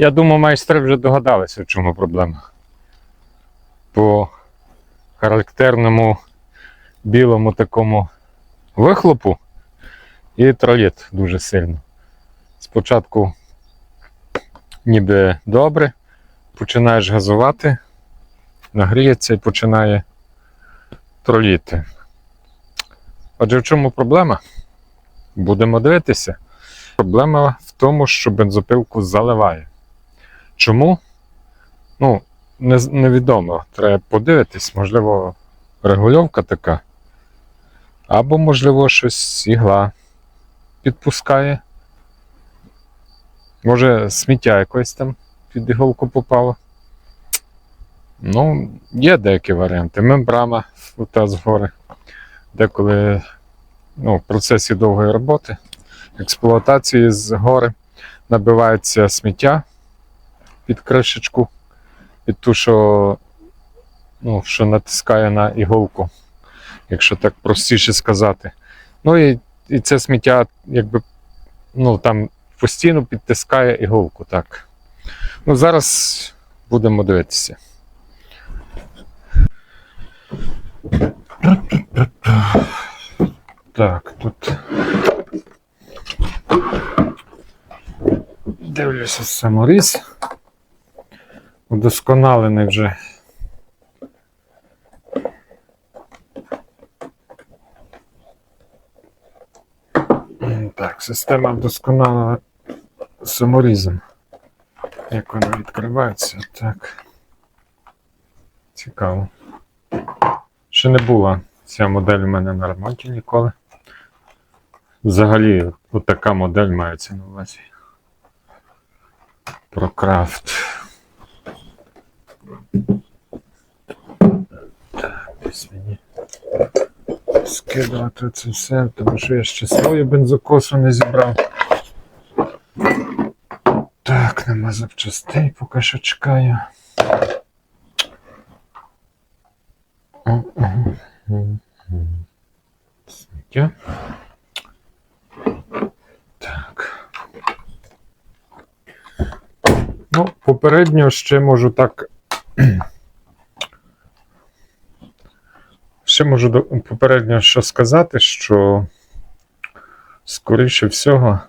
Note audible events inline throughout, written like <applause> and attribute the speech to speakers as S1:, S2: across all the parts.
S1: Я думаю, майстри вже догадалися, в чому проблема. По характерному білому такому вихлопу і троліт дуже сильно. Спочатку ніби добре, починаєш газувати, нагріється і починає троліти. Отже, в чому проблема? Будемо дивитися. Проблема в тому, що бензопилку заливає. Чому? Ну, не, невідомо. Треба подивитись, можливо, регульовка така. Або, можливо, щось ігла підпускає. Може, сміття якось там під іголку попало. Ну, є деякі варіанти. Мембрана та згори. Деколи ну, в процесі довгої роботи, експлуатації згори набивається сміття під кришечку, під ту, що, ну, що натискає на іголку, якщо так простіше сказати. Ну і, і це сміття якби ну, там постійно підтискає іголку. так. Ну, зараз будемо дивитися. Так, тут. Дивлюся саморіз. Удосконалений вже. Так, система вдосконалена саморізом. Як вона відкривається, так. Цікаво. Ще не була ця модель у мене на ремонті ніколи. Взагалі, от така модель мається на увазі. Прокрафт. Так, десь мені скидувати це все, тому що я ще свою бензокосу не зібрав. Так, нема запчастей, поки що чекаю. Сміття. Так. Ну, попередньо ще можу так. Ще можу попередньо що сказати, що скоріше всього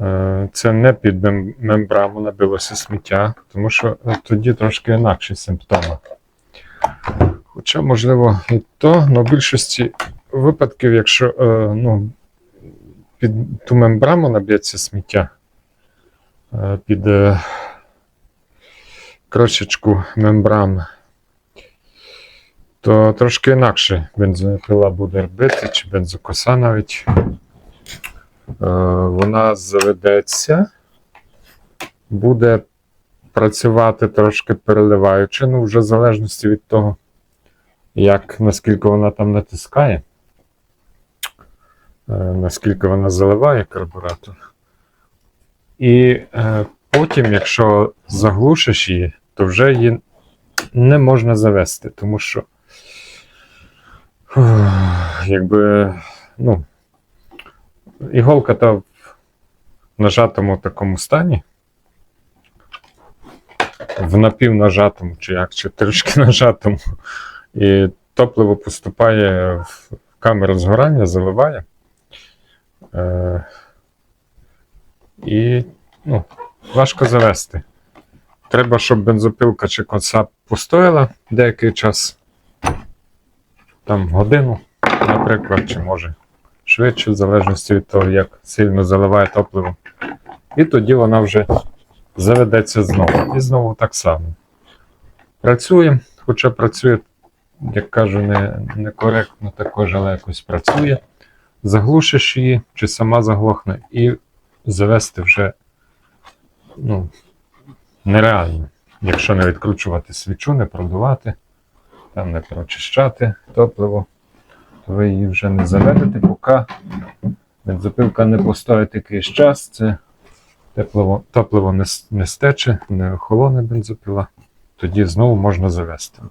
S1: е, це не під мем- мембрану набилося сміття, тому що е, тоді трошки інакші симптоми. Хоча, можливо, і то, але в більшості випадків, якщо е, ну, під ту мембрану наб'ється сміття, під кришечку мембран, то трошки інакше бензопила буде робити, чи бензокоса навіть. Е, вона заведеться, буде працювати трошки переливаючи, ну, вже в залежності від того, як наскільки вона там натискає, е, наскільки вона заливає карбуратор. І е, потім, якщо заглушиш її, то вже її не можна завести, тому що якби, ну, іголка та в нажатому такому стані, в напівнажатому, чи як, чи трішки <laughs> нажатому, і топливо поступає в камеру згорання, заливає. Е, і ну, важко завести. Треба, щоб бензопилка чи коса постояла деякий час, там годину, наприклад, чи може швидше, в залежності від того, як сильно заливає топливо. І тоді вона вже заведеться знову. І знову так само. Працює, хоча працює, як кажу, не, некоректно також, але якось працює. Заглушиш її, чи сама заглохне, і завести вже ну, нереально. Якщо не відкручувати свічу, не продувати, там не прочищати топливо, то ви її вже не заведете, поки бензопилка не постоїть якийсь час, це топливо, топливо не, не стече, не охолоне бензопила, тоді знову можна завести.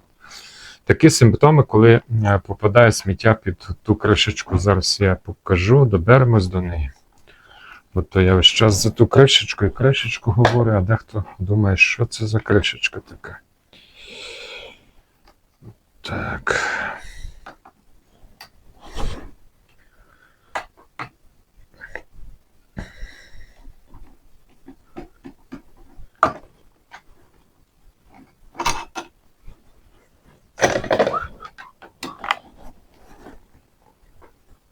S1: Такі симптоми, коли е, попадає сміття під ту кришечку, зараз я покажу, доберемось до неї. Бо то я весь час за ту кришечку і кришечку говорю, а дехто думає, що це за кришечка така. Так.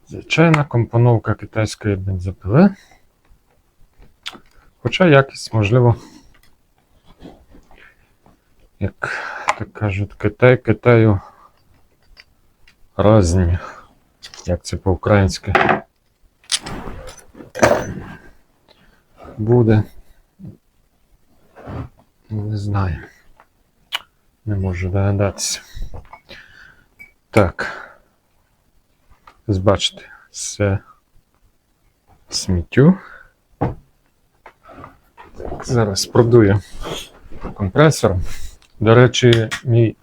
S1: Звичайна компоновка китайської бензопили. Хоча якість, можливо, як так кажуть, Китай Китаю разні. Як це по-українськи буде. Не знаю. Не можу догадатися. Так. Бачите, це сміттю. Зараз продую компресор. До речі, мій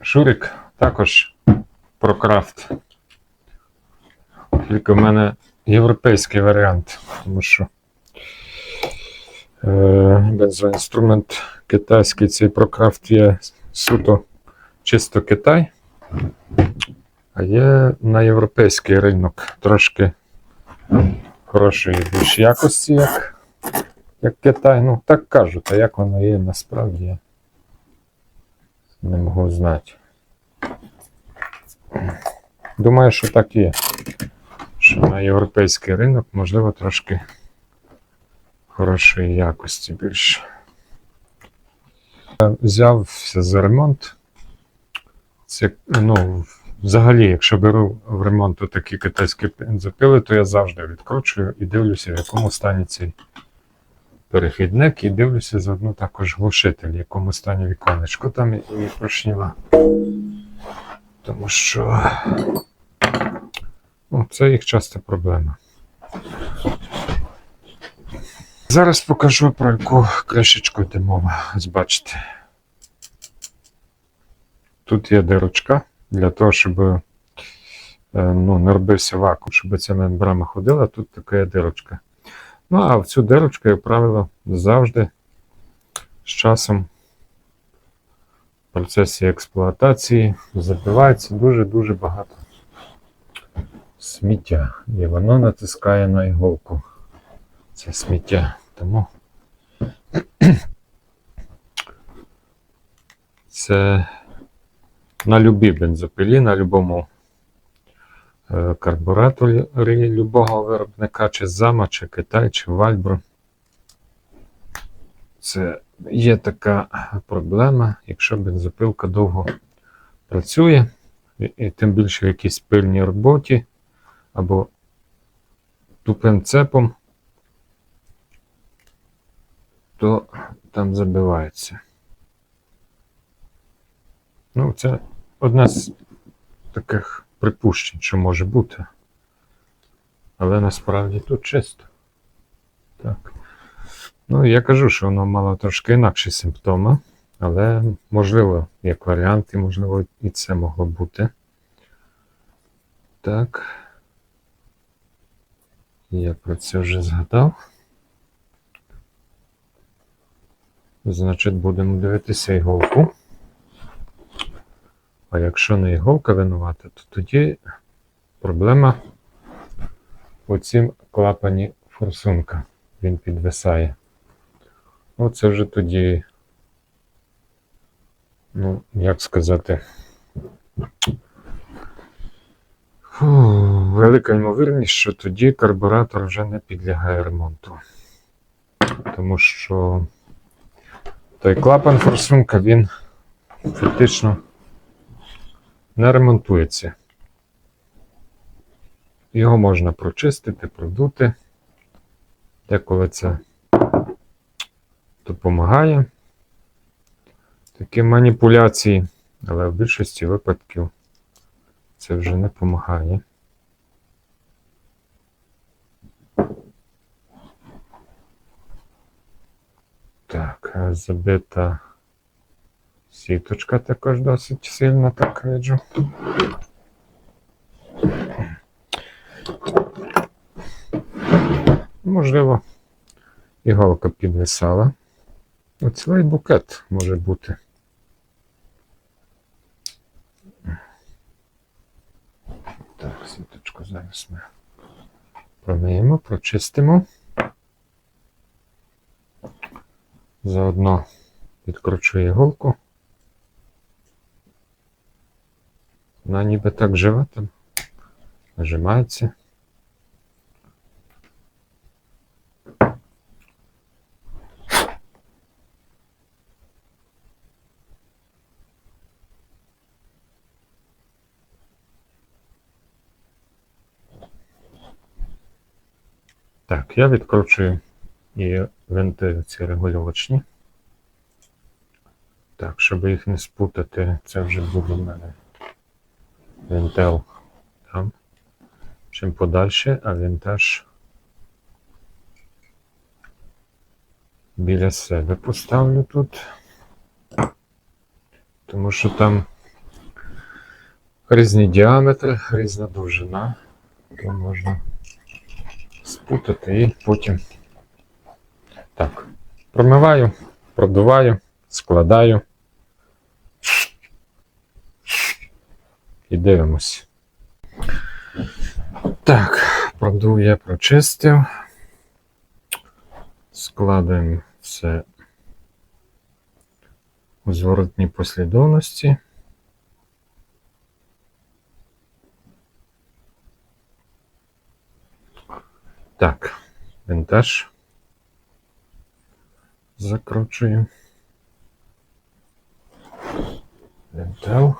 S1: Шурик також про крафт. Тільки в мене європейський варіант, тому що е, бензоінструмент китайський цей прокрафт є суто чисто Китай. А є на європейський ринок трошки хорошої більш якості, як, як Китай. Ну, так кажуть, а як воно є насправді, я не можу знати. Думаю, що так є. Що на європейський ринок, можливо, трошки хорошої якості більше. Я Взявся за ремонт. Це, ну, Взагалі, якщо беру в ремонт такі китайські бензопили, то я завжди відкручую і дивлюся, в якому стані цей перехідник, і дивлюся заодно також глушитель, в якому стані віконечко там і поршніва. Тому що ну, це їх часто проблема. Зараз покажу про яку кришечку йде мова. Бачите. Тут є дирочка для того, щоб е, ну, не робився вакуум, щоб ця мембрана ходила, тут така є дирочка. Ну, а в цю дирочку, як правило, завжди з часом в процесі експлуатації забивається дуже-дуже багато сміття. І воно натискає на іголку. Це сміття. Тому це на любій бензопилі, на любому карбураторі любого виробника, чи Зама, чи Китай, чи Вальбро. Це є така проблема, якщо бензопилка довго працює, і, тим більше в якійсь пильній роботі або тупим цепом, то там забивається. Ну, це одне з таких припущень, що може бути. Але насправді тут чисто. Так. Ну, я кажу, що воно мало трошки інакші симптоми, але можливо, як варіант, і можливо, і це могло бути. Так. Я про це вже згадав. Значить, будемо дивитися іголку. А якщо не іголка винувата, то тоді проблема у цім клапані форсунка. Він підвисає. Оце вже тоді, ну, як сказати, фу, велика ймовірність, що тоді карбуратор вже не підлягає ремонту. Тому що той клапан форсунка, він фактично не ремонтується. Його можна прочистити, продути. Деколи це допомагає. Такі маніпуляції, але в більшості випадків це вже не допомагає. Так, забита Сіточка також досить сильно так виджу. Можливо, іголка підвисала. Ну, цілий букет може бути. Так, сіточку зараз ми промиємо, прочистимо. Заодно відкручу іголку. Вона ніби так жива там. Нажимається. Так, я відкручую і винти ці регулювачні. Так, щоб їх не спутати, це вже буде в мене винтел там. Чим подальше, а винтаж біля себе поставлю тут. Тому що там різні діаметри, різна довжина, то можна спутати і потім так. Промиваю, продуваю, складаю. І дивимось. Так, продув я прочистив. Складаємо все у зворотній послідовності. Так, винтаж закручую. Винтел.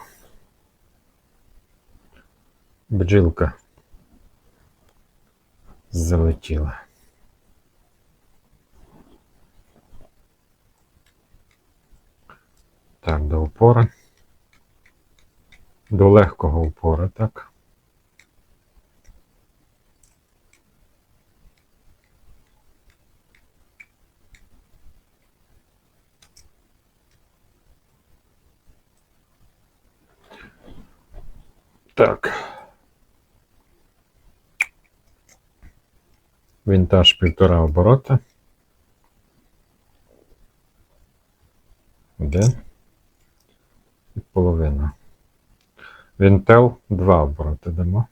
S1: Бджілка залетіла. Так, до упора. До легкого упора, так. Так. Винтаж півтора оборота. Один. І половина. Вінтел два обороти дамо.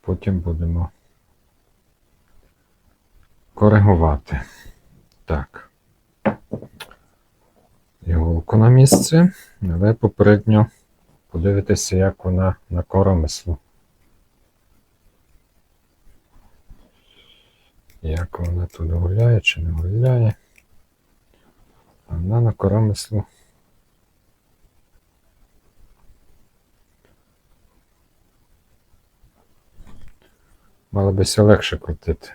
S1: Потім будемо коригувати. Так. Іголку на місце, але попередньо подивитися, як вона на коромислу. Як вона тут гуляє чи не гуляє. Вона на коромислу. Мало би ся легше крутити.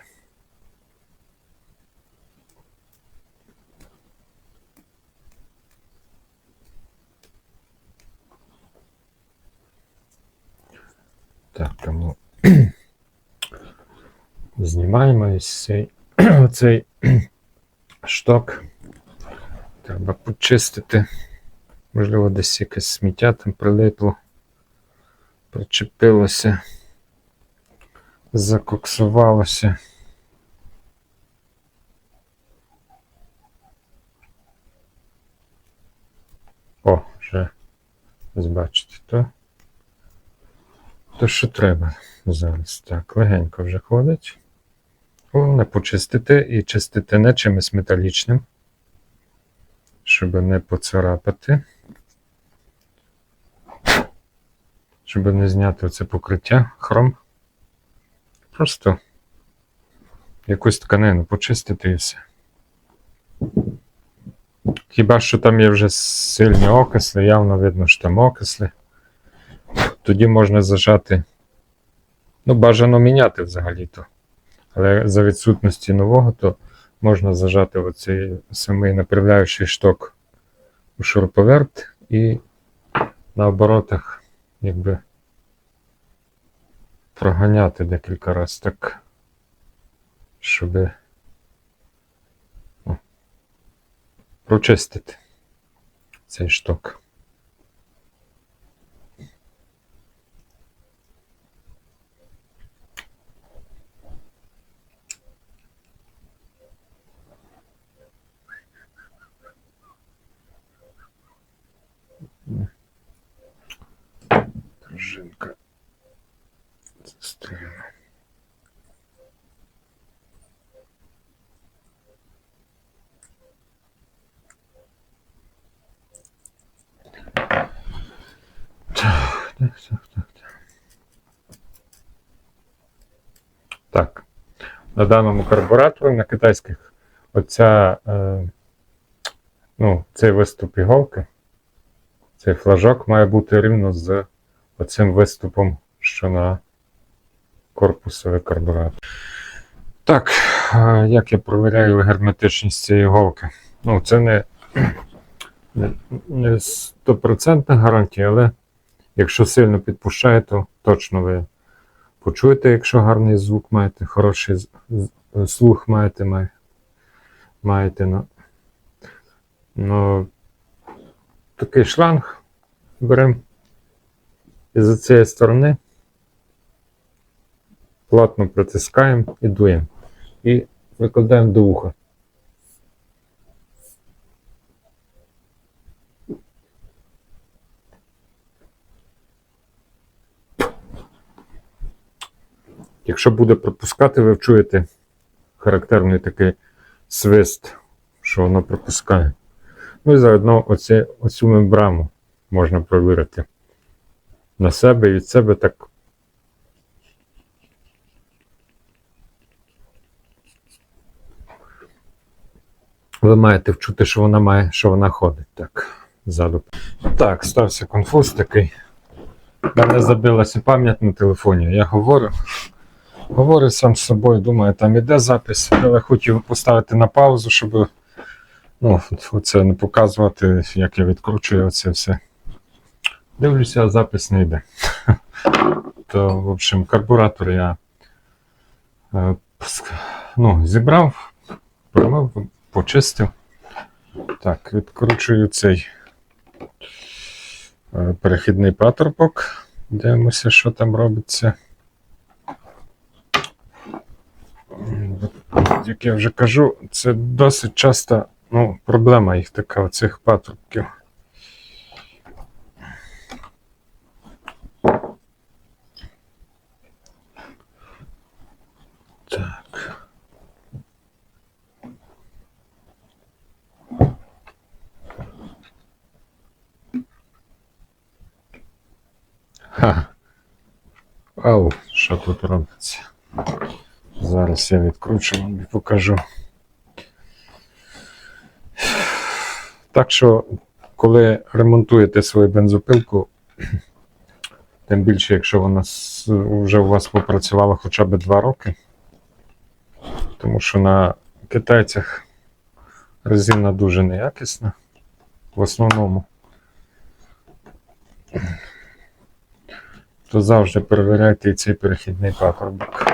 S1: Так, тому <clears throat> знімаємо із цей, <clears throat> оцей <clears throat> шток. Треба почистити. Можливо, десь якесь сміття там прилипло, причепилося, закоксувалося. О, вже ось бачите, то. То що треба зараз? Так, легенько вже ходить. Головне почистити і чистити не чимось металічним, щоб не поцарапати. Щоб не зняти оце покриття хром. Просто якусь тканину почистити і все. Хіба що там є вже сильні окисли, явно видно, що там окисли. Тоді можна зажати. Ну, бажано міняти взагалі-то. Але за відсутності нового, то можна зажати оцей самий направляючий шток у шуруповерт і на оборотах якби проганяти декілька разів так, щоб прочистити цей шток. Пружинка застряла. Так, так, так, так. Так. На даному карбураторі, на китайських, оця, е, ну, цей виступ іголки, цей флажок має бути рівно з оцим виступом, що на корпусовий карбуратор. Так, як я провіряю герметичність цієї голки? Ну, це не, не, 100% гарантія, але якщо сильно підпущає, то точно ви почуєте, якщо гарний звук маєте, хороший слух маєте, маєте. Ну, ну, такий шланг беремо і з цієї сторони плотно притискаємо і дуємо. І викладаємо до вуха. Якщо буде пропускати, ви вчуєте характерний такий свист, що воно пропускає. Ну і заодно оце, оцю мембрану можна провірити на себе і від себе так. Ви маєте вчути, що вона має, що вона ходить. Так, ззаду. Так, стався конфуз такий. Мене забилася пам'ять на телефоні. Я говорю. Говорю сам з собою, думаю, там іде запис, але хотів поставити на паузу, щоб ну, оце не показувати, як я відкручую оце все. Дивлюся, запис не йде. <laughs> То, в общем, карбуратор я е, ну, зібрав, промив, почистив. Так, відкручую цей е, перехідний патрубок. Дивимося, що там робиться. Як я вже кажу, це досить часто ну, проблема їх така, оцих патрубків. Так. Ха. Ау, що тут робиться? Зараз я відкручу вам і покажу. Так що, коли ремонтуєте свою бензопилку, тим більше, якщо вона вже у вас попрацювала хоча б 2 роки, тому що на китайцях резина дуже неякісна в основному, то завжди перевіряйте і цей перехідний патрубок.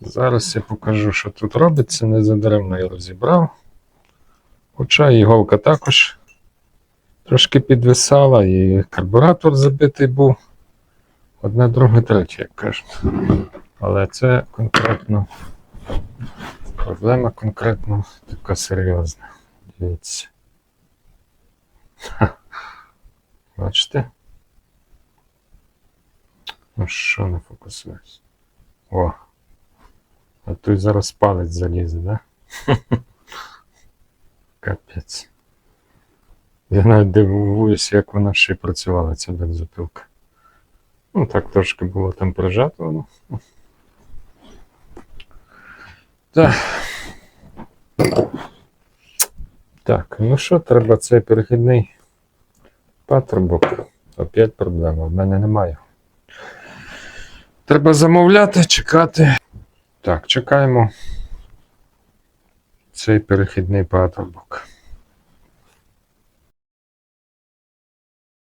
S1: Зараз я покажу, що тут робиться. Незадаремно я розібрав. Хоча іголка також трошки підвисала, і карбуратор забитий був. Одне, друге, третє, як кажуть. Але це конкретно проблема конкретно така серйозна. Дивіться. Бачите? Ну що не фокусується? О! А тут зараз палець залізе, да? <laughs> Капець. Я навіть дивуюся, як вона ще й працювала, ця бензопилка. Ну, так трошки було там прижато воно. Так. Так, ну що, треба цей перехідний патрубок. Опять проблема, в мене немає. Треба замовляти, чекати. Так, чекаємо цей перехідний патрубок.